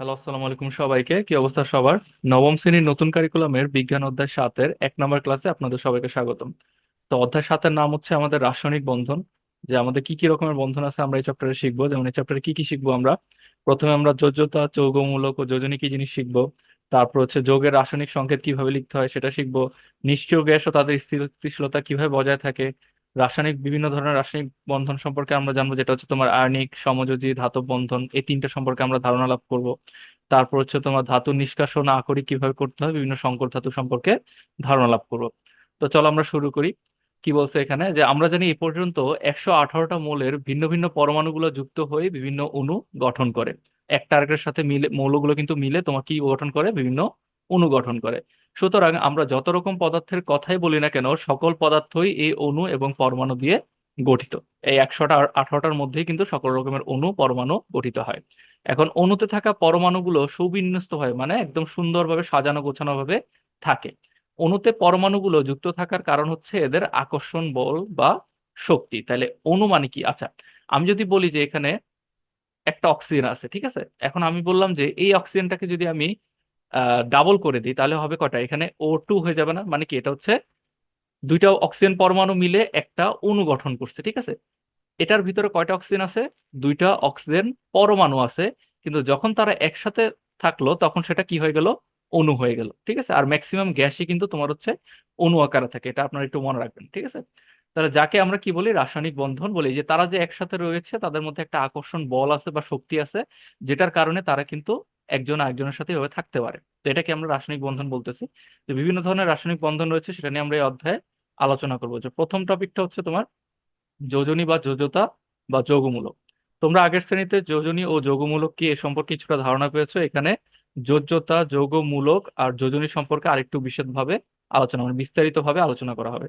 Hello, আসসালামু আলাইকুম সবাইকে। কি অবস্থা সবার? নবম শ্রেণির নতুন কারিকুলামের বিজ্ঞান অধ্যায় সাতের এক নম্বর ক্লাসে আপনাদের সবাইকে স্বাগতম। তো অধ্যায় সাতের নাম হচ্ছে আমাদের রাসায়নিক বন্ধন, যে আমাদের কি কি রকমের বন্ধন আছে আমরা এই চ্যাপ্টারে শিখব। যেমন এই চ্যাপ্টারে কি কি শিখব আমরা? প্রথমে আমরা যোজ্যতা, যৌগমূলক ও যোজনী কি জিনিস শিখব? তারপর হচ্ছে যৌগের রাসায়নিক সংকেত কীভাবে লিখতে হয় সেটা শিখব। নিষ্ক্রিয় গ্যাস ও তাদের স্থিতিশীলতা কীভাবে বজায় থাকে? রাসায়নিক, বিভিন্ন ধরনের রাসায়নিক বন্ধন সম্পর্কে আমরা জানব, যেটা হচ্ছে তোমার আয়নিক সমযোজী, ধাতব বন্ধন, এই তিনটা সম্পর্কে আমরা ধারণা লাভ করব। তারপর হচ্ছে তোমার ধাতু নিষ্কাশন আকরিক কীভাবে করতে হয়, বিভিন্ন সংকর ধাতু সম্পর্কে ধারণা লাভ করব। তো চলো আমরা শুরু করি। কি বলছে এখানে? যে আমরা জানি এ পর্যন্ত একশো আঠারোটা মৌলের ভিন্ন ভিন্ন পরমাণুগুলো যুক্ত হয়ে বিভিন্ন অণু গঠন করে। একটা আরেকটার সাথে মিলে, মৌলগুলো কিন্তু মিলে তোমার কি গঠন করে? বিভিন্ন অণু গঠন করে। সুতরাং আমরা যত রকম পদার্থের কথাই বলি না কেন, সকল পদার্থই এই অণু এবং পরমাণু দিয়ে গঠিত। এই একশোটা আঠারোটার মধ্যেই কিন্তু সকল রকমের অণু, পরমাণু গঠিত হয়। এখন অণুতে থাকা পরমাণুগুলো সুবিন্যস্ত হয় মানে একদম সুন্দরভাবে সাজানো গোছানো ভাবে থাকে। অণুতে পরমাণুগুলো যুক্ত থাকার কারণ হচ্ছে এদের আকর্ষণ বল বা শক্তি। তাহলে অণু মানে কি? আচ্ছা আমি যদি বলি যে এখানে একটা অক্সিজেন আছে, ঠিক আছে? এখন আমি বললাম যে এই অক্সিজেনটাকে যদি আমি ডাবল করে দিই, তাহলে হবে কটা? এখানে ও টু হয়ে যাবে না? মানে কি এটা হচ্ছে? দুইটা অক্সিজেন পরমাণু মিলে একটা অণু গঠন করছে, ঠিক আছে? এটার ভিতরে কয়টা অক্সিজেন আছে? দুইটা অক্সিজেন পরমাণু আছে, কিন্তু যখন তারা একসাথে থাকল, তখন সেটা কি হয়ে গেল? অণু হয়ে গেল, ঠিক আছে? আর ম্যাক্সিমাম গ্যাসই কিন্তু তোমার হচ্ছে অণু আকারে থাকে, এটা আপনারা একটু মনে রাখবেন, ঠিক আছে? তাহলে যাকে আমরা কি বলি? রাসায়নিক বন্ধন বলি। যে তারা যে একসাথে রয়েছে, তাদের মধ্যে একটা আকর্ষণ বল আছে বা শক্তি আছে, যেটার কারণে তারা কিন্তু একজন আরেকজনের সাথে এভাবে থাকতে পারে। তো এটাকে আমরা রাসায়নিক বন্ধন বলতেছি। যে বিভিন্ন ধরনের রাসায়নিক বন্ধন রয়েছে, সেটা নিয়ে আমরা এই অধ্যায়ে আলোচনা করব। যে প্রথম টপিকটা হচ্ছে তোমার যোজনী বা যোজতা বা যৌগমূলক। তোমরা আগের শ্রেণীতে যোজনী ও যৌগমূলক কি এ সম্পর্কে কিছুটা ধারণা পেয়েছ? এখানে যোজ্যতা, যৌগমূলক আর যোজনী সম্পর্কে আরেকটু বিশদভাবে আলোচনা মানে বিস্তারিত ভাবে আলোচনা করা হবে।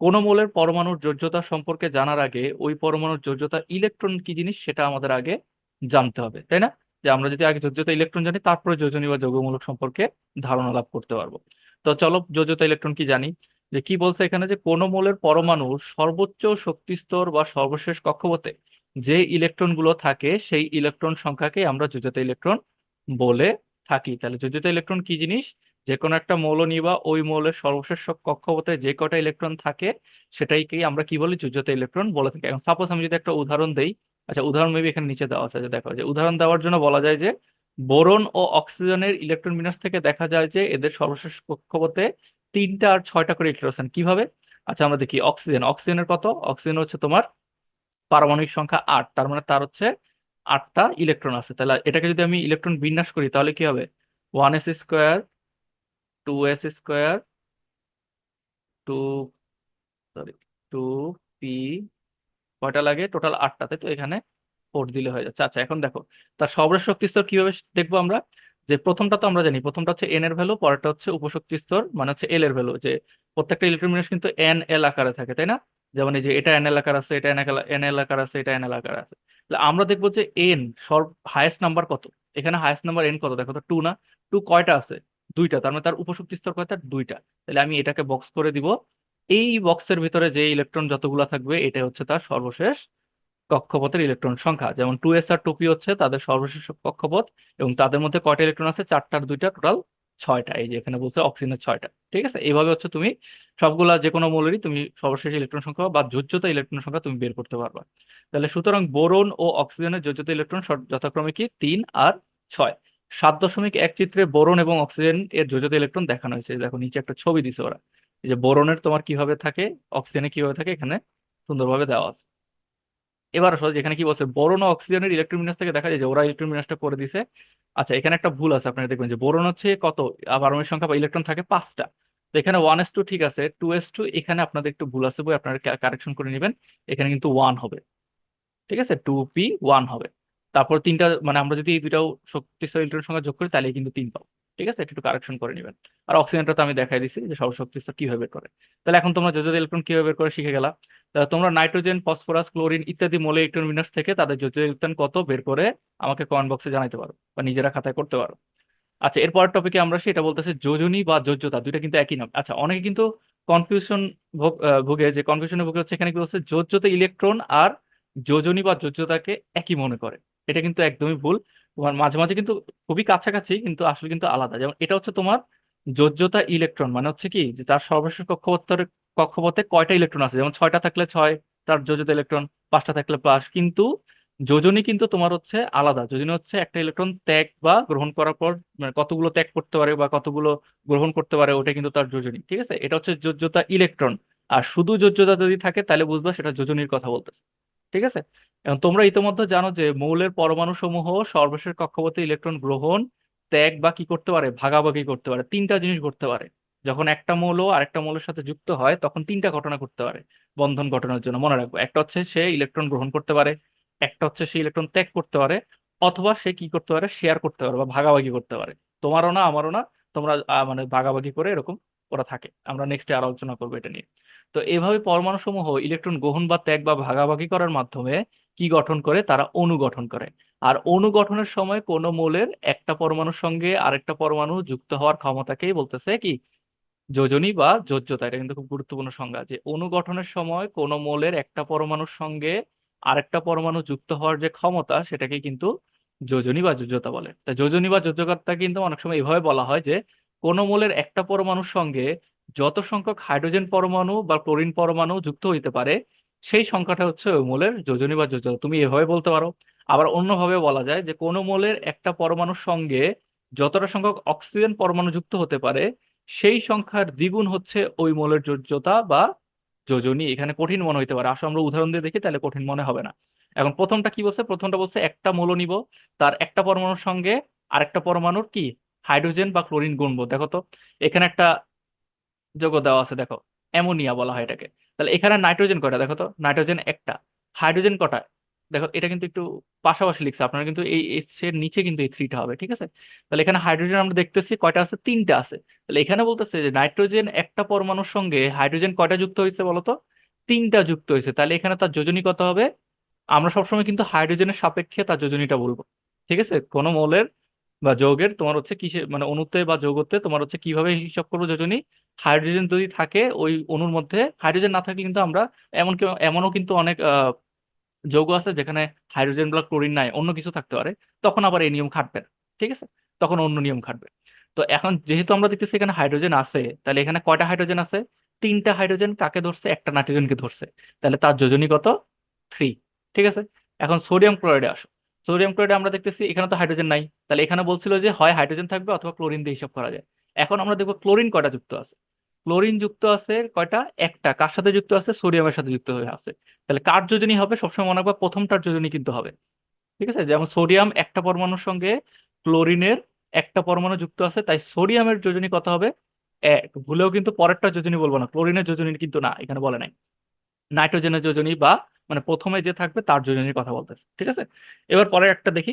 কোন মৌলের পরমাণুর যোজ্যতা সম্পর্কে জানার আগে ওই পরমাণুর যোজ্যতা ইলেকট্রন কি জিনিস সেটা আমাদের আগে জানতে হবে, তাই না? যে আমরা যদি আগে যোজ্যতা ইলেকট্রন জানি, তারপরে যোজনী বা যৌগমূলক সম্পর্কে ধারণা লাভ করতে পারব। তো চলো যোজ্যতা ইলেকট্রন কি জানি? যে কি বলছে এখানে? যে কোন মৌলের পরমাণুর সর্বোচ্চ শক্তি স্তর বা সর্বশেষ কক্ষপথে যে ইলেকট্রনগুলো থাকে, সেই ইলেকট্রন সংখ্যাকে আমরা যোজ্যতা ইলেকট্রন বলে থাকি। তাহলে যোজ্যতা ইলেকট্রন কি জিনিস? যে কোনো একটা মৌল নিবা, ওই মৌলের সর্বশেষ কক্ষপথে যে কটা ইলেকট্রন থাকে, সেটাইকেই আমরা কি বলি? যোজ্যতা ইলেকট্রন বলে থাকি। এখন সাপোজ আমি যদি একটা উদাহরণ দেই আচ্ছা উদাহরণ মেবি এখানে নিচে দেওয়া আছে, দেখো, যে উদাহরণ দেওয়ার জন্য বলা যায় যে বোরন ও অক্সিজেনের ইলেকট্রন বিন্যাস থেকে দেখা যায় যে এদের সর্বশেষ কক্ষপথে তিনটা আর ছয়টা করে ইলেকট্রন কীভাবে? আচ্ছা আমরা দেখি, অক্সিজেন, অক্সিজেনের কত? অক্সিজেন হচ্ছে তোমার পারমাণবিক সংখ্যা আট, তার মানে তার হচ্ছে আটটা ইলেকট্রন আছে। তাহলে এটাকে যদি আমি ইলেকট্রন বিন্যাস করি, তাহলে কি হবে? One S square two S square two sorry two P কয়টা লাগে? টোটাল আটটাতে তো? এখানে ফোর দিলে হয়ে যাচ্ছে। আচ্ছা এখন দেখো, তার সর্বশেষ শক্তি স্তর কীভাবে দেখব আমরা? যে প্রথমটা তো আমরা জানি, প্রথমটা হচ্ছে এন এর ভ্যালু পরেরটা হচ্ছে উপশক্তি স্তর মানে হচ্ছে এল এর ভ্যালু যে প্রত্যেকটা ইলেকট্রন কিন্তু এন এল আকারে থাকে, তাই না? যেমন এই যে এটা এন এল আকার আছে, এটা এন এন এল আকার আছে, এটা এন এল আকার আছে। তাহলে আমরা দেখব যে এন সর্ব হায়েস্ট নাম্বার কত? এখানে হায়েস্ট নাম্বার এন কত? দেখো তো টু না? টু কয়টা আছে? দুইটা। তার মানে তার উপশক্তি স্তর কয়টা? দুইটা। তাহলে আমি এটাকে বক্স করে দিব। এই বক্সের ভিতরে যে ইলেকট্রন যতগুলো থাকবে এটা হচ্ছে তার সর্বশেষ কক্ষপথের ইলেকট্রন সংখ্যা। যেমন টু এস আর টু পি হচ্ছে তাদের সর্বশেষ কক্ষপথ এবং তাদের মধ্যে কয়টা ইলেকট্রন আছে? চারটার দুইটা, টোটাল ছয়টা। এই যে এখানে বলছে অক্সিজেনের ছয়টা। ঠিক আছে? এইভাবে হচ্ছে তুমি সবগুলা যে কোনো মৌলেরই তুমি সর্বশেষ ইলেকট্রন সংখ্যা বা যোজ্যতা ইলেকট্রন সংখ্যা তুমি বের করতে পারবা। তাহলে সুতরাং বোরন ও অক্সিজেনের যোজ্যতা ইলেকট্রন যথাক্রমে কি? তিন আর ছয়। সাত দশমিক এক চিত্রে বোরন এবং অক্সিজেন এর যোজ্যতা ইলেকট্রন দেখানো হয়েছে। দেখো, নিচে একটা ছবি দিছে ওরা। এই যে বোরনের তোমার কীভাবে থাকে? অক্সিজেনে কীভাবে থাকে? এখানে সুন্দরভাবে দেওয়া আছে। এবার আসলে যেখানে কি বলছে? বোরন অক্সিজেনের ইলেকট্রন বিন্যাস থেকে দেখা যায় যে ওরা ইলেকট্রন বিন্যাসটা করে দিছে। আচ্ছা এখানে একটা ভুল আছে, আপনারা দেখবেন যে বোরন হচ্ছে কত? পারমাণবিক সংখ্যা বা ইলেকট্রন থাকে পাঁচটা। তো এখানে ওয়ান এস টু ঠিক আছে টু এস টু এখানে আপনাদের একটু ভুল আছে বই, আপনারা কারেকশন করে নেবেন। এখানে কিন্তু ওয়ান হবে। ঠিক আছে? টু পি ওয়ান হবে। তারপর তিনটা মানে আমরা যদি এই দুটাও শক্তিশালী ইলেকট্রন সংখ্যা যোগ করি তাহলে কিন্তু তিন পাবো। ঠিক আছে? একটু কারেকশন করে নেবেন। আর অক্সিজেনটা তো আমি দেখাই দিছি যে সর্বশক্তি স্তর কীভাবে করে। তাহলে এখন তোমরা যোজ্য ইলেকট্রন কীভাবে করে শিখে গেলা। তোমরা নাইট্রোজেন ফসফরাস ক্লোরিন ইত্যাদি মৌলিক ইলেকট্রন বিন্যাস থেকে তাদের যোজ্য ইলেকট্রন কত বের করে আমাকে কমেন্ট বক্সে জানাতে পারো বা নিজেরা খাতায় করতে পারো। আচ্ছা এরপরের টপিকে আমরা সেটা বলতেছি যোজনী বা যোজ্যতা, দুইটা কিন্তু একই নাম। আচ্ছা অনেকে কিন্তু কনফিউশন ভুগে যে কনফিউশনে ভুগে হচ্ছে এখানে কি হচ্ছে যোজ্যতা ইলেকট্রন আর যোজনী বা যোজ্যতাকে একই মনে করে। এটা কিন্তু একদমই ভুল। তোমার মাঝে মাঝে কিন্তু খুবই কাছাকাছি, কিন্তু আসলে কিন্তু আলাদা। যেমন এটা হচ্ছে তোমার যোজ্যতা ইলেকট্রন মানে হচ্ছে কি যে তার সর্বশেষ কক্ষপথের, কক্ষপথে কয়টা ইলেকট্রন আছে? যেমন ছয়টা থাকলে ছয়, তার যোজ্যতা ইলেকট্রন পাঁচটা থাকলে পাঁচ। কিন্তু যোজনী কিন্তু তোমার হচ্ছে আলাদা। যোজনী হচ্ছে একটা ইলেকট্রন ত্যাগ বা গ্রহণ করার পর মানে কতগুলো ত্যাগ করতে পারে বা কতগুলো গ্রহণ করতে পারে ওটা কিন্তু তার যোজনী, ঠিক আছে? এটা হচ্ছে যোজ্যতা ইলেকট্রন। আর শুধু যোজ্যতা যদি থাকে, তাহলে বুঝবা সেটা যোজনীর কথা বলতেছে। ঠিক আছে? এবং তোমরা ইতিমধ্যে জানো যে মৌলের পরমাণু সমূহ সর্বশেষ কক্ষপথে ইলেকট্রন গ্রহণ, ত্যাগ বা কি করতে পারে? ভাগাভাগি করতে পারে। তিনটা জিনিস করতে পারে। যখন একটা মৌল আরেকটা মৌলের সাথে যুক্ত হয়, তখন তিনটা ঘটনা করতে পারে বন্ধন ঘটনার জন্য। মনে রাখব, একটা হচ্ছে সে ইলেকট্রন গ্রহণ করতে পারে, একটা হচ্ছে সে ইলেকট্রন ত্যাগ করতে পারে, অথবা সে কি করতে পারে? শেয়ার করতে পারে বা ভাগাভাগি করতে পারে। তোমারও না, আমারও না, তোমরা মানে ভাগাভাগি করে এরকম ওরা থাকে। আমরা নেক্সটে আলোচনা করব এটা নিয়ে। তো এইভাবে পরমাণু সমূহ ইলেকট্রন গ্রহণ বা ত্যাগ বা ভাগাভাগি করার মাধ্যমে কি গঠন করে? তারা অণু গঠন করে। আর অণু গঠনের সময় কোন মৌলের একটা পরমাণুর সঙ্গে আরেকটা পরমাণু যুক্ত হওয়ার ক্ষমতাকেই বলতেছে কি? যোজনী বা যোজ্যতা। এটা কিন্তু খুব গুরুত্বপূর্ণ সংজ্ঞা যে অণু গঠনের সময় কোন মৌলের একটা পরমাণুর সঙ্গে আরেকটা পরমাণু যুক্ত হওয়ার যে ক্ষমতা সেটাকে কিন্তু যোজনী বা যোজ্যতা বলে। তা যোজনী বা যোজ্যতা কিন্তু অনেক সময় এভাবে বলা হয় যে কোন মৌলের একটা পরমাণুর সঙ্গে যত সংখ্যক হাইড্রোজেন পরমাণু বা ক্লোরিন পরমাণু যুক্ত হইতে পারে, সেই সংখ্যাটা হচ্ছে ওই মৌলের যোজনী বা যোজ্যতা তুমি এভাবে বলতে পারো। আবার অন্যভাবে বলা যায় যে, কোন মৌলের একটা পরমাণুর সঙ্গে যতটা সংখ্যক অক্সিজেন পরমাণু যুক্ত হতে পারে, সেই সংখ্যার দ্বিগুণ হচ্ছে ওই মৌলের যোজ্যতা বা যোজনী। এখানে কঠিন মনে হইতে পারে। আসলে আমরা উদাহরণ দিয়ে দেখি, তাহলে কঠিন মনে হবে না। এখন প্রথমটা কি বলছে? প্রথমটা বলছে একটা মৌল নিব। তার একটা পরমাণুর সঙ্গে আরেকটা পরমাণুর কি? হাইড্রোজেন বা ক্লোরিন গুণবো। দেখো তো, এখানে একটা যৌগ দেওয়া আছে, দেখো, অ্যামোনিয়া বলা হয় এটাকে। তাহলে এখানে নাইট্রোজেন কয়টা? দেখো তো, নাইট্রোজেন একটা, হাইড্রোজেন কটা? দেখো, এটা কিন্তু একটু পাশাপাশি লিখছে, আপনারা কিন্তু এই এর নিচে কিন্তু এই থ্রিটা হবে, ঠিক আছে? তাহলে এখানে হাইড্রোজেন আমরা দেখতেছি কয়টা আছে? তিনটা আছে। তাহলে এখানে বলতেছে যে নাইট্রোজেন একটা পরমাণুর সঙ্গে হাইড্রোজেন কয়টা যুক্ত হয়েছে বলতো তিনটা যুক্ত হয়েছে। তাহলে এখানে তার যোজনী কত হবে? আমরা সবসময় কিন্তু হাইড্রোজেনের সাপেক্ষে তার যোজনীটা বলব, ঠিক আছে? কোনো মৌলের বা যৌগের তোমার হচ্ছে কিসে মানে অণুতে বা যৌগতে তোমার হচ্ছে কীভাবে হিসাব করব যোজনী? হাইড্রোজেন যদি থাকে, ওই অণুর মধ্যে, হাইড্রোজেন না থাকলে কিন্তু আমরা এমন কি- এমনও কিন্তু অনেক যৌগ আছে যেখানে হাইড্রোজেন বা ক্লোরিন নাই, অন্য কিছু থাকতে পারে, তখন আবার এই নিয়ম খাটবে, ঠিক আছে? তখন অন্য নিয়ম খাটবে। তো এখন যেহেতু আমরা দেখতেছি এখানে হাইড্রোজেন আছে, তাহলে এখানে কয়টা হাইড্রোজেন আছে? তিনটা হাইড্রোজেন কাকে ধরছে? একটা নাইট্রোজেনকে ধরছে। তাহলে তার যোজনী কত? থ্রি, ঠিক আছে? এখন সোডিয়াম ক্লোরাইডে আসো। সোডিয়াম ক্লোরাইডে আমরা দেখতেছি এখানে তো হাইড্রোজেন নাই। তাহলে এখানে বলছিল যে হয় হাইড্রোজেন থাকবে অথবা ক্লোরিন দিয়ে হিসাব করা যায়। এখন আমরা দেখব ক্লোরিন কয়টা যুক্ত আছে। ক্লোরিন যুক্ত আছে কয়টা? একটা। কার সাথে যুক্ত আছে? সোডিয়ামের সাথে যুক্ত হয়ে আছে। তাহলে কার যোজনী হবে? সবসময় মনে রাখবা প্রথমটার যোজনী কিন্তু হবে। ঠিক আছে? যেমন সোডিয়াম একটা পরমাণুর সঙ্গে, ক্লোরিনের একটা পরমাণু যুক্ত আছে, তাই সোডিয়ামের যোজনী কত হবে? এক। ভুলেও কিন্তু পরেরটা যোজনী বলব না। ক্লোরিনের যোজনী কিন্তু না, এখানে বলে নাই। নাইট্রোজেনের যোজনী বা মানে প্রথমে যে থাকবে তার যোজনীর কথা বলতেছে, ঠিক আছে? এবার পরের একটা দেখি।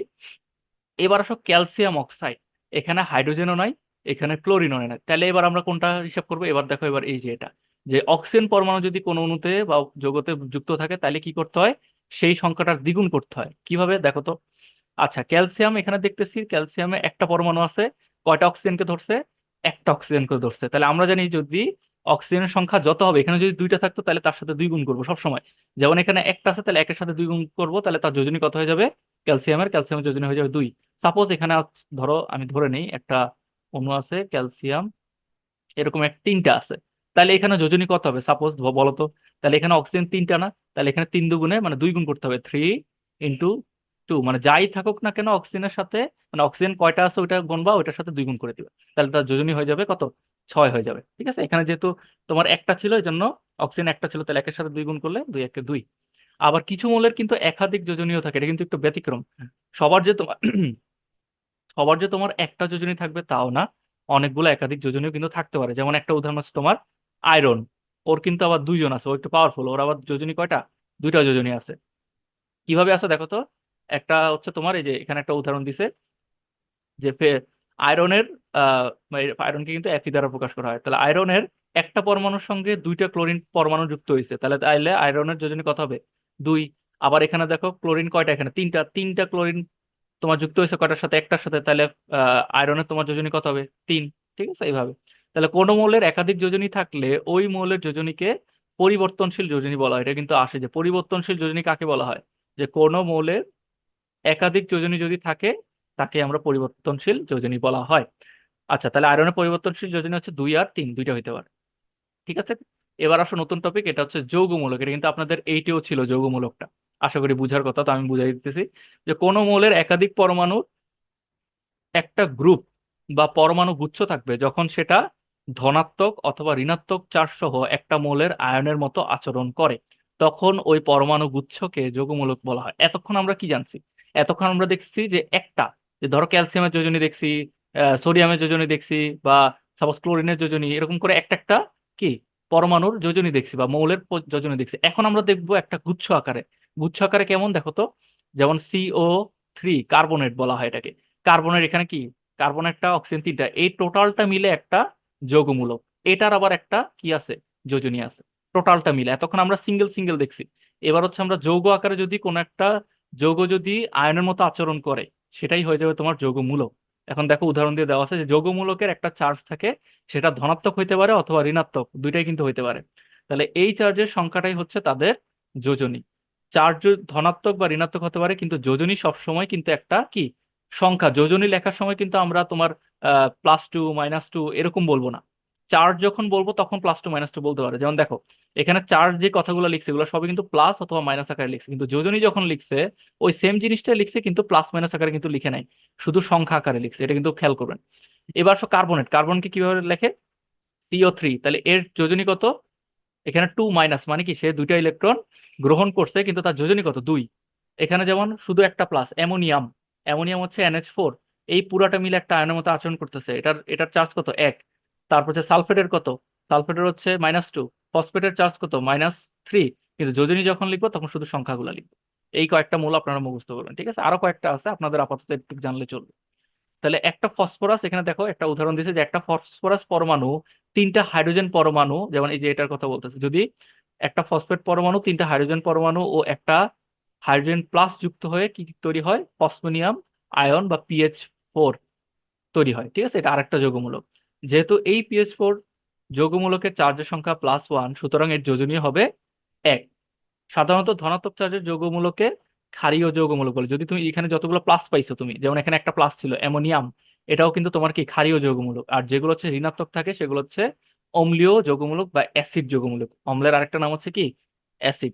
এবার আসো ক্যালসিয়াম অক্সাইড, এখানে হাইড্রোজেনও নাই, এখানে ক্লোরিনও নাই। তাহলে এবার আমরা কোনটা হিসাব করব? এবার দেখো, এবার এই যে এটা। যে অক্সিজেন পরমাণু যদি কোনো অণুতে বা যৌগতে যুক্ত থাকে, তাহলে কি করতে হয়? সেই সংখ্যাটার দ্বিগুণ করতে হয়। কীভাবে? দেখো তো। আচ্ছা ক্যালসিয়াম এখানে দেখতেছি, ক্যালসিয়ামে একটা পরমাণু আছে, কয়টা অক্সিজেনকে ধরছে? একটা অক্সিজেনকে ধরছে। তাহলে আমরা জানি যদি অক্সিজেনের সংখ্যা যত হবে, এখানে যদি দুইটা থাকতো, তাহলে তার সাথে দুই গুণ করব সবসময়। যেমন এখানে একটা আছে, তাহলে একের সাথে দুই গুণ করব, তাহলে তার যোজনী কত হয়ে যাবে? ক্যালসিয়ামের ক্যালসিয়ামের যোজনী হয়ে যাবে দুই। সাপোজ এখানে ধরো আমি ধরে নেই, একটা অণু আছে, ক্যালসিয়াম, এরকম এক তিনটা আছে। তাহলে এখানে যোজনী কত হবে? সাপোজ বলো তো। তাহলে এখানে অক্সিজেন তিনটা না? তাহলে এখানে তিন দুগুণে মানে দুই গুণ করতে হবে। থ্রি ইন্টু টু মানে যাই থাকুক না কেন, অক্সিজেনের সাথে মানে অক্সিজেন কয়টা আছে, ওইটা গুণবা ওইটার সাথে দুই গুণ করে দিবে। তাহলে তার যোজনী হয়ে যাবে কত? ছয় হয়ে যাবে। ঠিক আছে? এখানে যেহেতু তোমার একটা ছিল এই জন্য অক্সিজেন একটা ছিল তাহলে একের সাথে দুই গুণ করলে দুই একে দুই। আবার কিছু মূলের কিন্তু একাধিক যোজনীয় থাকে এটা কিন্তু একটু ব্যতিক্রম। সবার যে তোমার সবার যে তোমার একটা যোজনী থাকবে তাও না। অনেকগুলো একাধিক যোজনীয় কিন্তু থাকতে পারে। যেমন একটা উদাহরণ আছে তোমার আয়রন। ওর কিন্তু আবার দুইজন আছে ও একটু পাওয়ারফুল ওর আবার যোজনী কয়টা? দুইটা যোজনী আছে। কীভাবে আছে দেখো তো? একটা হচ্ছে তোমার এই যে এখানে একটা উদাহরণ দিছে যে আয়রনের আয়রনকে কিন্তু একই দ্বারা প্রকাশ করা হয়। তাহলে আয়রনের একটা পরমাণুর সঙ্গে দুইটা ক্লোরিন পরমাণু যুক্ত হয়েছে। তাহলে তাইলে আয়রনের যোজনী কথা হবে। দুই, আবার এখানে দেখো ক্লোরিন কয়টা এখানে? তিনটা তিনটা ক্লোরিন তোমার যুক্ত হয়েছে কয়টার সাথে? একটার সাথে। তাহলে আয়রনের তোমার যোজনী কত হবে? তিন, ঠিক আছে? এইভাবে। তাহলে কোন মৌলের একাধিক যোজনী থাকলে ওই মৌলের যোজনীকে পরিবর্তনশীল যোজনী বলা হয়। এটা কিন্তু আসে যে পরিবর্তনশীল যোজনী কাকে বলা হয়? যে কোন মৌলের একাধিক যোজনী যদি থাকে তাকে আমরা পরিবর্তনশীল যোজনী বলা হয়। আচ্ছা তাহলে আয়রনের পরিবর্তনশীল যোজনী হচ্ছে দুই আর তিন, দুইটা হইতে পারে। ঠিক আছে? এবার আসো নতুন টপিক এটা হচ্ছে যৌগমূলক। এটা কিন্তু আপনাদের এইটিও ছিল যৌগমূলকটা। আশা করি বুঝার কথা, তো আমি বুঝাই দিতেছি যে কোনো মৌলের একাধিক পরমাণু একটা গ্রুপ বা পরমাণু গুচ্ছ থাকবে যখন সেটা ধনাত্মক অথবা ঋণাত্মক চার্জ সহ একটা মৌলের আয়নের মতো আচরণ করে। তখন ওই পরমাণু গুচ্ছকে যৌগমূলক বলা হয়। এতক্ষণ আমরা কি জানছি? এতক্ষণ আমরা দেখছি যে একটা যে ধরো ক্যালসিয়ামের যোজনী দেখছি সোডিয়ামের যোজনী দেখছি বা সাপোজ ক্লোরিনের যোজনী, এরকম করে একটা একটা কি পরমাণুর যোজনী দেখছি বা মৌলের যোজনী দেখছি। এখন আমরা দেখব একটা গুচ্ছ আকারে। গুচ্ছ আকারে কেমন দেখো তো? যেমন সিও থ্রি কার্বনেট বলা হয় এটাকে। কার্বনের এখানে কি? কার্বন একটা অক্সিজেন তিনটা। এই টোটালটা মিলে একটা যৌগমূলক। এটার আবার একটা কি আছে? যোজনী আছে। টোটালটা মিলে। এতক্ষণ আমরা সিঙ্গেল সিঙ্গেল দেখছি। এবার হচ্ছে আমরা যৌগ আকারে যদি কোনো একটা যৌগ যদি আয়নের মতো আচরণ করে সেটাই হয়ে যাবে তোমার যৌগমূলক। এখন দেখো উদাহরণ দিয়ে দেওয়া আছে যে যৌগমূলকের একটা চার্জ থাকে, সেটা ধনাত্মক হইতে পারে অথবা ঋণাত্মক, দুইটাই কিন্তু হইতে পারে। তাহলে এই চার্জের সংখ্যাটাই হচ্ছে তাদের যোজনী। চার্জ ধনাত্মক বা ঋণাত্মক হতে পারে, কিন্তু যোজনী সবসময় কিন্তু একটা কি? সংখ্যা। যোজনী লেখার সময় কিন্তু আমরা তোমার প্লাস টু মাইনাস টু এরকম বলব না। চার্জ যখন বলব, তখন প্লাস টু মাইনাস টু বলতে পারে। যেমন দেখো, এখানে চার্জ যে কথাগুলো লিখছে, এগুলো সবই কিন্তু প্লাস অথবা মাইনাস আকারে লিখছে। কিন্তু যোজনী যখন লিখছে, ওই সেম জিনিসটা লিখছে কিন্তু প্লাস মাইনাস আকারে কিন্তু লিখে নাই। শুধু সংখ্যা আকারে লিখছে, এটা কিন্তু খেয়াল করবেন। এবার আসো কার্বনেট কার্বনকে কীভাবে লেখে? সিও থ্রি তাহলে এর যোজনী কত? এখানে টু মাইনাস মানে কি? সে দুইটা ইলেকট্রন গ্রহণ করছে, কিন্তু তার যোজনী কত? দুই। এখানে যেমন শুধু একটা প্লাস অ্যামোনিয়াম। অ্যামোনিয়াম হচ্ছে এনএচ ফোর এই পুরাটা মিলে একটা আয়নের মতো আচরণ করতেছে। এটার এটার চার্জ কত? এক। তারপর হচ্ছে সালফেটের কত? সালফেটের হচ্ছে মাইনাস টু ফসফেটের চার্জ কত? মাইনাস থ্রি কিন্তু যোজনী যখন লিখব তখন শুধু সংখ্যাগুলো লিখব। এই কয়েকটা মূল আপনারা মুখস্থ করবেন, ঠিক আছে? আরও কয়েকটা আছে, আপনাদের আপাতত একটু জানলে চলবে। তাহলে একটা ফসফরাস এখানে দেখো, একটা উদাহরণ দিয়েছে যে একটা ফসফরাস পরমাণু তিনটা হাইড্রোজেন পরমাণু, যেমন এই যে এটার কথা বলতেছে, যদি একটা ফসফেট পরমাণু তিনটা হাইড্রোজেন পরমাণু ও একটা হাইড্রোজেন প্লাস যুক্ত হয়ে কি তৈরি হয়? ফসফোনিয়াম আয়ন বা পিএইচ ফোর তৈরি হয়, ঠিক আছে? এটা আরেকটা যৌগমূলক। যেহেতু এই পিএস ফোর যৌগমূলকের চার্জের সংখ্যা প্লাস ওয়ান সুতরাং এর যোজনী হবে এক। সাধারণত ধনাত্মক চার্জের যৌগমূলকে ক্ষারীয় যৌগমূলক বলে। যদি তুমি এখানে যতগুলো প্লাস পাইছো তুমি, যেমন এখানে একটা প্লাস ছিল, অ্যামোনিয়াম, এটাও কিন্তু তোমার কি ক্ষারীয় যৌগমূলক। আর যেগুলো হচ্ছে ঋণাত্মক থাকে, সেগুলো হচ্ছে অম্লীয় যৌগমূলক বা অ্যাসিড যৌগমূলক। অম্লের আরেকটা নাম হচ্ছে কি? অ্যাসিড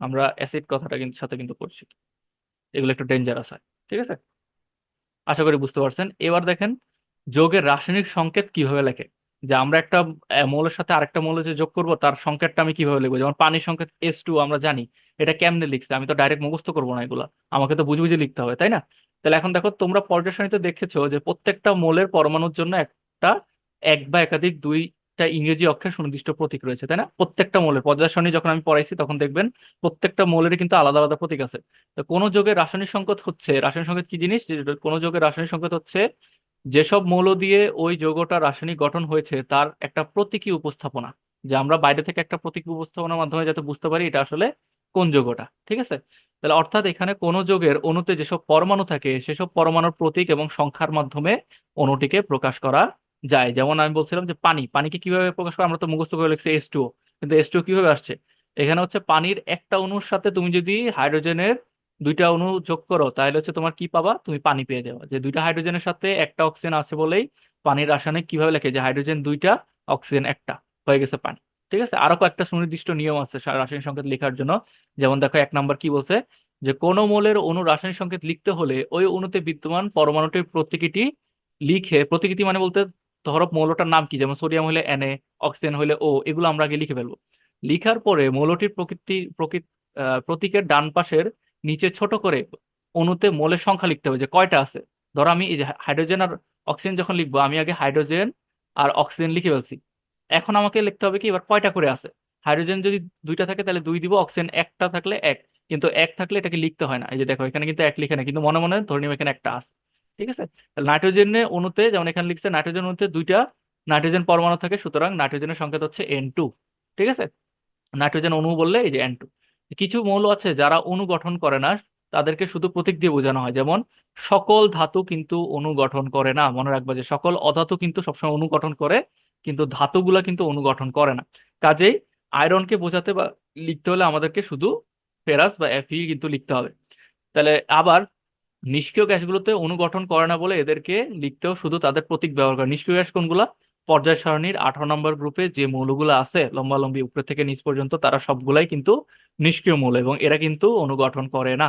আমরা অ্যাসিড কথাটা কিন্তু সাথে কিন্তু পরিচিত। এগুলো একটু ডেঞ্জারাস হয়। ঠিক আছে? আশা করি বুঝতে পারছেন। এবার দেখেন, যোগের রাসায়নিক সংকেত কীভাবে লেখে? যে আমরা একটা মৌলের সাথে আরেকটা মৌল যে যোগ করব, তার সংকেতটা আমি কীভাবে লিখব? যেমন পানির সংকেত এস টু আমরা জানি, এটা কেমনে লিখছে? আমি তো ডাইরেক্ট মুখস্থ করব না এগুলো। আমাকে তো বুঝে বুঝে লিখতে হবে, তাই না? তাহলে এখন দেখো, তোমরা পর্যায় দেখেছ যে প্রত্যেকটা মৌলের পরমাণুর জন্য একটা এক বা একাধিক দুইটা ইংরেজি অক্ষরের সুনির্দিষ্ট প্রতীক রয়েছে, তাই না? প্রত্যেকটা মৌলের পর্যায় যখন আমি পড়াইছি, তখন দেখবেন প্রত্যেকটা মৌলের কিন্তু আলাদা আলাদা প্রতীক আছে। তো কোনো যোগের রাসায়নিক সংকেত হচ্ছে, রাসায়নিক সংকেত কি জিনিস? কোনো যোগের রাসায়নিক সংকেত হচ্ছে যেসব মৌল দিয়ে ওই যৌগটা রাসায়নিক গঠন হয়েছে, তার একটা প্রতীকী উপস্থাপনা। যে আমরা বাইরে থেকে একটা প্রতীকী উপস্থাপনার মাধ্যমে যাতে বুঝতে পারি এটা আসলে কোন যৌগটা, ঠিক আছে? তাহলে অর্থাৎ এখানে কোন যৌগের অণুতে যেসব পরমাণু থাকে, সেসব পরমাণুর প্রতীক এবং সংখ্যার মাধ্যমে অণুটিকে প্রকাশ করা যায়। যেমন আমি বলছিলাম যে পানি, পানিকে কীভাবে প্রকাশ করে? আমরা তো মুখস্থ করে লিখছি এস টু কিন্তু এস টু কীভাবে আসছে? এখানে হচ্ছে পানির একটা অণুর সাথে তুমি যদি হাইড্রোজেনের দুইটা অণু যোগ করো, তাহলে হচ্ছে তোমার কি পাবা? তুমি পানি পেয়ে যাবে। যে দুইটা হাইড্রোজেনের সাথে একটা অক্সিজেন আছে বলেই পানির রাসায়নিক কীভাবে লেখে? যে হাইড্রোজেন দুইটা, অক্সিজেন একটা, হয়ে গেছে পানি। ঠিক আছে? আরও কয়েকটা সুনির্দিষ্ট নিয়ম আছে রাসায়নিক সংকেত লেখার জন্য। যেমন দেখো, এক নাম্বার কি বলছে? যে কোন মৌলের অণু রাসায়নিক সংকেত লিখতে হলে ওই অণুতে বিদ্যমান পরমাণুটির প্রতীকীটি লিখে, প্রতীকীটি মানে বলতে ধরো মৌলটার নাম কি? যেমন সোডিয়াম হলে এন এ অক্সিজেন হলে ও এগুলো আমরা আগে লিখে ফেলব। লিখার পরে মৌলটির প্রকৃতি, প্রকৃত প্রতীকের ডান পাশের নিচে ছোট করে অণুতে মোলের সংখ্যা লিখতে হবে যে কয়টা আছে? ধরো আমি এই যে হাইড্রোজেন আর অক্সিজেন যখন লিখব, আমি আগে হাইড্রোজেন আর অক্সিজেন লিখে ফেলছি। এখন আমাকে লিখতে হবে কি? এবার কয়টা করে আছে? হাইড্রোজেন যদি দুইটা থাকে, তাহলে দুই দিব, অক্সিজেন একটা থাকলে এক। কিন্তু এক থাকলে এটাকে লিখতে হয় না। এই যে দেখো, এখানে কিন্তু এক লিখে না কিন্তু মনে মনে ধরে নিব এখানে একটা আছে। ঠিক আছে? নাইট্রোজেনের অণুতে, যেমন এখানে লিখছে নাইট্রোজেন অণুতে দুইটা নাইট্রোজেন পরমাণু থাকে, সুতরাং নাইট্রোজেনের সংকেত হচ্ছে এন ঠিক আছে? নাইট্রোজেন অণু বললে এই যে এন কিছু মৌল আছে যারা অণু গঠন করে না, তাদেরকে শুধু প্রতীক দিয়ে বোঝানো হয়। যেমন, সকল ধাতু কিন্তু অণু গঠন করে না। মনে রাখবা যে সকল অধাতু কিন্তু সবসময় অণু গঠন করে, কিন্তু ধাতুগুলা কিন্তু অণু গঠন করে না। কাজেই আয়রনকে বোঝাতে বা লিখতে হলে আমাদেরকে শুধু ফেরাস বা এফই কিন্তু লিখতে হবে। তাহলে আবার নিষ্ক্রিয় গ্যাসগুলোতে অণু গঠন করে না বলে এদেরকে লিখতেও শুধু তাদের প্রতীক ব্যবহার করে। নিষ্ক্রিয় গ্যাস কোনগুলা? পর্যায় সারণীর আঠারো নম্বর গ্রুপে যে মৌলগুলো আছে লম্বালম্বি উপরে থেকে নিচ পর্যন্ত, তারা সবগুলাই কিন্তু নিষ্ক্রিয় মৌল এবং এরা কিন্তু অনুগঠন করে না।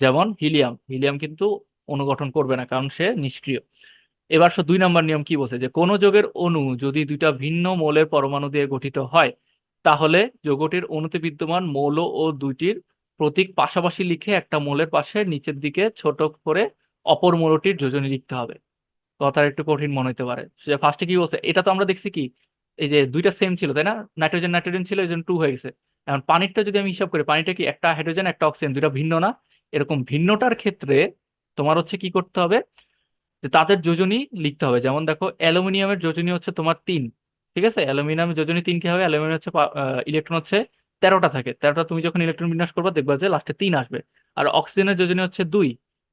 যেমন হিলিয়াম। হিলিয়াম কিন্তু অনুগঠন করবে না কারণ সে নিষ্ক্রিয়। এবার দুই নম্বর নিয়ম কি বলছে? যে কোনো যোগের অণু যদি দুইটা ভিন্ন মৌলের পরমাণু দিয়ে গঠিত হয়, তাহলে যোগটির অণুতে বিদ্যমান মৌল ও দুইটির প্রতীক পাশাপাশি লিখে একটা মৌলের পাশে নিচের দিকে ছোট করে অপর মৌলটির যোজনী লিখতে হবে। কথাটা একটু কঠিন মনে হতে পারে। ফার্স্টে কি বলছে? এটা তো আমরা দেখছি কি? এই যে দুইটা সেম ছিল, তাই না? নাইট্রোজেন নাইট্রোজেন ছিল, এই জন্য টু হয়ে গেছে। এখন পানিরটা যদি আমি হিসাব করি, পানিটা কি একটা হাইড্রোজেন একটা অক্সিজেন দুইটা ভিন্ন না? এরকম ভিন্নটার ক্ষেত্রে তোমার হচ্ছে কি করতে হবে? যে তাদের যোজনী লিখতে হবে। যেমন দেখো, অ্যালুমিনিয়ামের যোজনী হচ্ছে তোমার তিন, ঠিক আছে? অ্যালুমিনিয়ামের যোজনী তিন কি হবে, অ্যালুমিনিয়াম হচ্ছে ইলেকট্রন হচ্ছে তেরোটা থাকে। তেরোটা তুমি যখন ইলেকট্রন বিন্যাস করবে দেখবা যে লাস্টে তিন আসবে। আর অক্সিজেনের যোজনী হচ্ছে দুই।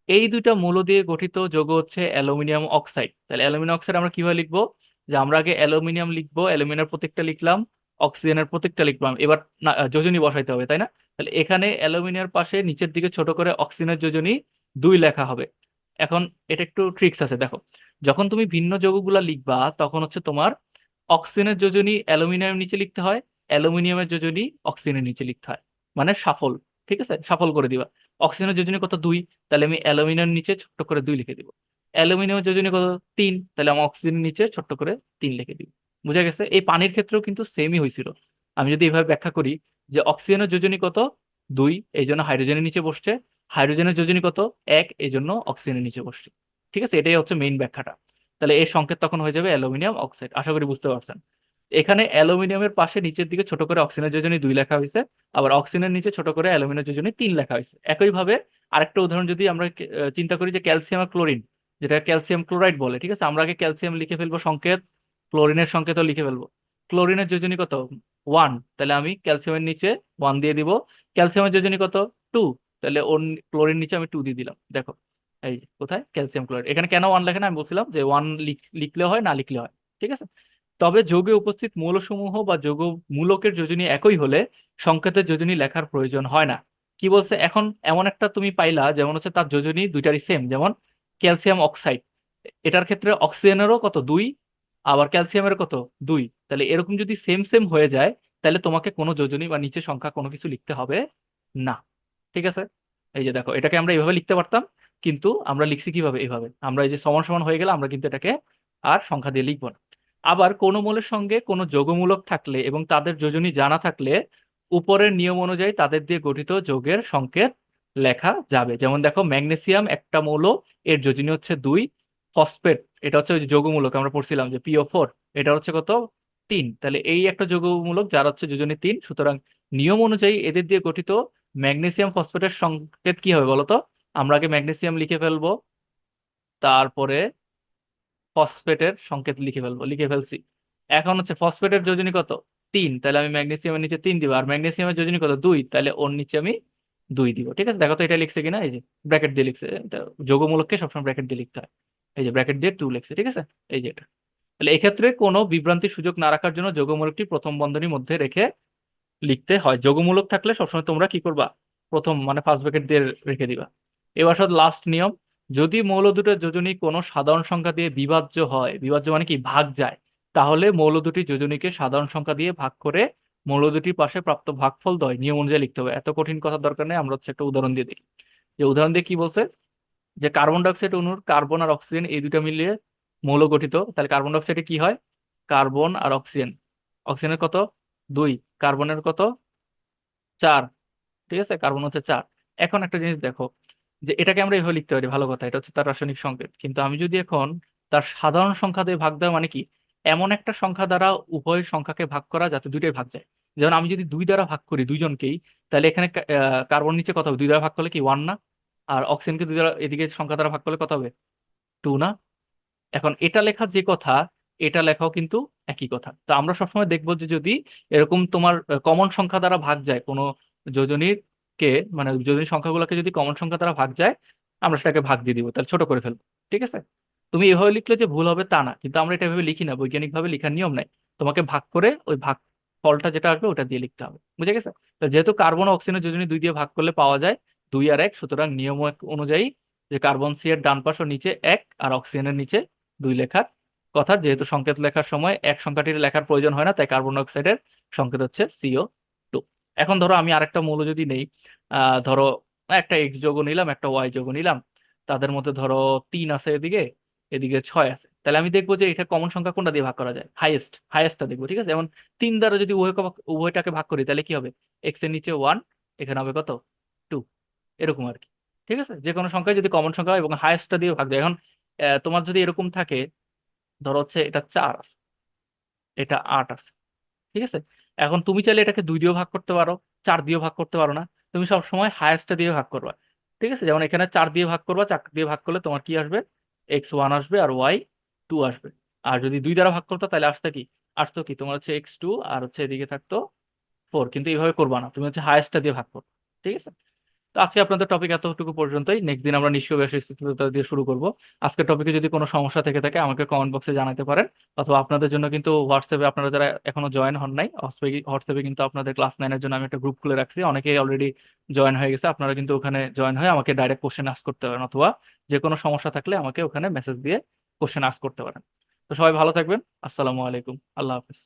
এই দুইটা মৌল দিয়ে গঠিত যৌগ হচ্ছে অ্যালুমিনিয়াম অক্সাইড। তাহলে অ্যালুমিনিয়াম অক্সাইড আমরা কীভাবে লিখব? যে আমরা আগে অ্যালুমিনিয়াম লিখব, অ্যালুমিনিয়ামের প্রত্যেকটা লিখলাম অক্সিজেনের প্রত্যেকটা লিখলাম। এবার যোজনী বসাইতে হবে, তাই না? তাহলে এখানে অ্যালুমিনিয়ার পাশে নিচের দিকে ছোট করে অক্সিজেনের যোজনী দুই লেখা হবে। এখন এটা একটু ট্রিক্স আছে, দেখো। যখন তুমি ভিন্ন যৌগগুলা লিখবা, তখন হচ্ছে তোমার অক্সিজেনের যোজনী অ্যালুমিনিয়ামের নিচে লিখতে হয় অ্যালুমিনিয়ামের যোজনী অক্সিজেনের নিচে লিখতে হয়। মানে সাফল, ঠিক আছে? সাফল করে দিবা। অক্সিজেনের যোজনী কত? দুই। তাহলে আমি অ্যালুমিনিয়ামের নিচে ছোট্ট করে দুই লিখে দিব। অ্যালুমিনিয়ামের যোজনী কত? তিন। তাহলে আমি অক্সিজেনের নিচে ছোট্ট করে তিন লিখে দিব। বুঝা গেছে? এই পানির ক্ষেত্রেও কিন্তু সেমই হয়েছিল। আমি যদি এভাবে ব্যাখ্যা করি যে অক্সিজেনের যোজনী কত? দুই। এই জন্য হাইড্রোজেনের নিচে বসছে। হাইড্রোজেনের যোজনী কত? এক। এই জন্য অক্সিজেনের নিচে বসছে। ঠিক আছে? এটাই হচ্ছে মেইন ব্যাখ্যাটা। তাহলে এর সংকেত তখন হয়ে যাবে অ্যালুমিনিয়াম অক্সাইড। আশা করি বুঝতে পারছেন। এখানে অ্যালুমিনিয়ামের পাশে নিচের দিকে ছোট করে অক্সিজেনের যোজনী দুই লেখা হয়েছে, আবার অক্সিজেনের নিচে ছোট করে অ্যালুমিনিয়াম যোজনী তিন লেখা হয়েছে। একইভাবে আরেকটা উদাহরণ যদি আমরা চিন্তা করি যে ক্যালসিয়াম আর ক্লোরিন, যেটা ক্যালসিয়াম ক্লোরাইড বলে, ঠিক আছে? আমরা আগে ক্যালসিয়াম লিখে ফেলব, সংকেত, ক্লোরিনের সংকেতও লিখে ফেলব। ক্লোরিনের যোজনী কত? ওয়ান, তাহলে আমি ক্যালসিয়ামের নিচে ওয়ান দিয়ে দিব। ক্যালসিয়ামের যোজনী কত? টু, তাহলে ওর ক্লোরিন নিচে আমি টু দিয়ে দিলাম। দেখো, এই কোথায়? Calcium chloride. এখানে কেন ওয়ান লেখে না? আমি বলছিলাম যে ওয়ান লিখলে হয়, না লিখলে হয়, ঠিক আছে? তবে যোগে উপস্থিত মৌলসমূহ বা যোগ মূলকের যোজনী একই হলে সংকেতের যোজনী লেখার প্রয়োজন হয় না। কি বলছে? এখন এমন একটা তুমি পাইলা, যেমন হচ্ছে তার যোজনী দুইটারই সেম যেমন ক্যালসিয়াম অক্সাইড এটার ক্ষেত্রে অক্সিজেনেরও কত? দুই। আবার ক্যালসিয়ামের কত? দুই। তাহলে এরকম যদি সেম সেম হয়ে যায়, তাহলে তোমাকে কোনো যোজনী বা নিচে সংখ্যা কোনো কিছু লিখতে হবে না। ঠিক আছে? এই যে দেখো, এটাকে আমরা এইভাবে লিখতে পারতাম, কিন্তু আমরা লিখছি কীভাবে? এইভাবে আমরা এই যে সমান সমান হয়ে গেলে আমরা কিন্তু এটাকে আর সংখ্যা দিয়ে লিখব না। আবার কোনো মূলের সঙ্গে কোনো যোগমূলক থাকলে এবং তাদের যোজনী জানা থাকলে উপরের নিয়ম অনুযায়ী তাদের দিয়ে গঠিত যোগের সংকেত লেখা যাবে। যেমন দেখো, ম্যাগনেসিয়াম একটা মৌল, এর যোজনী হচ্ছে দুই, ফসফেট, এটা হচ্ছে যোগমূলক আমরা পড়ছিলাম যে পিও ফোর এটা হচ্ছে কত? তিন। তাহলে এই একটা যোগমূলক, যার হচ্ছে যোজনী তিন, সুতরাং নিয়ম অনুযায়ী এদের দিয়ে গঠিত ম্যাগনেসিয়াম ফসফেটের সংকেত কি হবে বলতো? আমরা আগে ম্যাগনেসিয়াম লিখে ফেলব, তারপরে ফসফেটের সংকেত লিখে ফেলব, লিখে ফেলছি। এখন হচ্ছে ফসফেটের যোজনী কত? তিন। তাহলে আমি ম্যাগনেসিয়ামের নিচে তিন দিব, আর ম্যাগনেসিয়ামের যোজনী কত? দুই। তাহলে ওর নিচে আমি দুই দিব। ঠিক আছে? দেখো তো এটা লিখছে কিনা? এই যে ব্র্যাকেট দিয়ে লিখছে। এটা যোগমূলককে সবসময় ব্র্যাকেট দিয়ে লিখতে হয়। এই যে ব্র্যাকেট দিয়ে টু লিখছে, ঠিক আছে? এই যে এটা। তাহলে এক্ষেত্রে কোনো বিভ্রান্তির সুযোগ না রাখার জন্য যোগমূলকটি প্রথম বন্ধনীর মধ্যে রেখে লিখতে হয়। যোগমূলক থাকলে সবসময় তোমরা কি করবা? প্রথম মানে ফার্স্ট ব্র্যাকেট দিয়ে রেখে দিবা। এবার সব লাস্ট নিয়ম। যদি মৌল দুটো যোজনী কোনো সাধারণ সংখ্যা দিয়ে বিভাজ্য হয়, বিভাজ্য মানে কি? ভাগ যায়। তাহলে মৌল দুটি যোজনীকে সাধারণ সংখ্যা দিয়ে ভাগ করে মৌল দুটির পাশে প্রাপ্ত ভাগফল দয়। নিয়ম অনুযায়ী লিখতে হবে। এত কঠিন কথার দরকার নেই, আমরা হচ্ছে একটা উদাহরণ দিয়ে দেখি। যে উদাহরণ দিয়ে কি বলছে? যে কার্বন ডাইঅক্সাইড অণুর কার্বন আর অক্সিজেন এই দুটো মিলিয়ে মৌল গঠিত, তাহলে কার্বন ডাইঅক্সাইডে কি হয়? কার্বন আর অক্সিজেন। অক্সিজেনের কত? দুই। কার্বনের কত? চার। ঠিক আছে? কার্বন হচ্ছে চার। এখন একটা জিনিস দেখো। যে এটাকে আমরা এভাবে লিখতে পারি, ভালো কথা, এটা হচ্ছে তার রাসায়নিক সংকেত। কিন্তু আমি যদি এখন তার সাধারণ সংখ্যা দিয়ে ভাগ দেওয়া মানে কি? এমন একটা সংখ্যা দ্বারা উভয় সংখ্যাকে ভাগ করা যাতে দুইটাই ভাগ যায়। যেমন আমি যদি দুই দ্বারা ভাগ করি দুইজনকেই, তাহলে এখানে কার্বন নিচে কত হবে? দুই দ্বারা ভাগ করলে কি ওয়ান না? আর অক্সিজেনকে দুই দ্বারা এদিকে সংখ্যা দ্বারা ভাগ করলে কত হবে? টু না? এখন এটা লেখা যে কথা, এটা লেখাও কিন্তু একই কথা। তো আমরা সবসময় দেখব যে যদি এরকম তোমার কমন সংখ্যা দ্বারা ভাগ যায় কোনো যোজনীর কে মানে যোজনী সংখ্যাগুলোকে যদি কমন সংখ্যা দ্বারা ভাগ যায়, আমরা সেটাকে ভাগ দিয়ে দিব, তাহলে ছোট করে ফেলব, ঠিক আছে? তুমি এভাবে লিখলে যে ভুল হবে তা না, কিন্তু আমরা এটা এভাবে লিখি না বৈজ্ঞানিক ভাবে লেখার নিয়ম নাই। তোমাকে ভাগ করে ওই ভাগ ফলটা যেটা আসবে ওটা দিয়ে লিখতে হবে, বুঝে গেছে? যেহেতু কার্বন অক্সিজেন যোজনী দুই দিয়ে ভাগ করলে পাওয়া যায় দুই আর এক, সুতরাং নিয়ম অনুযায়ী যে কার্বন সি এর ডান পাশ নিচে এক আর অক্সিজেনের নিচে দুই লেখার কথা, যেহেতু সংকেত লেখার সময় এক সংখ্যাটির লেখার প্রয়োজন হয় না, তাই কার্বন ডাইঅক্সাইডের সংকেত হচ্ছে সিও এখন ধরো আমি আরেকটা মৌল যদি নেই ধরো একটা এক্স যোগ নিলাম, একটা ওয়াই যোগ নিলাম, তাদের মধ্যে ধরো তিন আছে এদিকে এদিকে ছয় আছে। তাহলে আমি দেখব যে এটা কমন সংখ্যা কোনটা দিয়ে ভাগ করা যায়? হাইয়েস্ট হাইয়েস্টটা দেখব, ঠিক আছে? যেমন তিন দ্বারা যদি উভয় উভয়টাকে ভাগ করি, তাহলে কি হবে? এক্সের নিচে ওয়ান এখানে হবে কত? টু এরকম আর কি, ঠিক আছে? যে কোনো সংখ্যায় যদি কমন সংখ্যা হয় এবং হাইয়েস্টটা দিয়ে ভাগ যায় এখন তোমার যদি এরকম থাকে, ধরো হচ্ছে এটা চার আছে, এটা আট আছে, ঠিক আছে? এখন তুমি চাইলে এটাকে দুই দিয়েও ভাগ করতে পারো, চার দিয়েও ভাগ করতে পারো না। তুমি সব সময় হায়েস্টটা দিয়ে ভাগ করবা, ঠিক আছে? যেমন এখানে চার দিয়ে ভাগ করবা, চার দিয়ে ভাগ করলে তোমার কি আসবে? এক্স ওয়ান আসবে আর ওয়াই টু আসবে। আর যদি দুই দ্বারা ভাগ করতো তাহলে আসতে কি? আসতো কি? তোমার হচ্ছে এক্স টু আর হচ্ছে এদিকে থাকতো ফোর কিন্তু এইভাবে করবা না। তুমি হচ্ছে হায়েস্টটা দিয়ে ভাগ করো ঠিক আছে? আজকে আপনাদের টপিক এতটুকু পর্যন্তই। নেক্সট দিন আমরা নিষ্ক্রিয় গ্যাসের স্থিতিশীলতা দিয়ে শুরু করব। আজকের টপিকে যদি কোনো সমস্যা থেকে থাকে, আমাকে কমেন্ট বক্সে জানাতে পারেন। অথবা আপনাদের জন্য কিন্তু হোয়াটসঅ্যাপে আপনারা যারা এখনও জয়েন হন নাই হোয়াটসঅ্যাপে কিন্তু আপনাদের ক্লাস নাইনের জন্য আমি একটা গ্রুপ খুলে রাখছি। অনেকেই অলরেডি জয়েন হয়ে গেছে। আপনারা কিন্তু ওখানে জয়েন হয়ে আমাকে ডাইরেক্ট কোশ্চেন আস্ক করতে পারেন অথবা যে কোনো সমস্যা থাকলে আমাকে ওখানে মেসেজ দিয়ে কোশ্চেন আস্ক করতে পারেন। তো সবাই ভালো থাকবেন। আসসালামু আলাইকুম। আল্লাহ হাফিজ।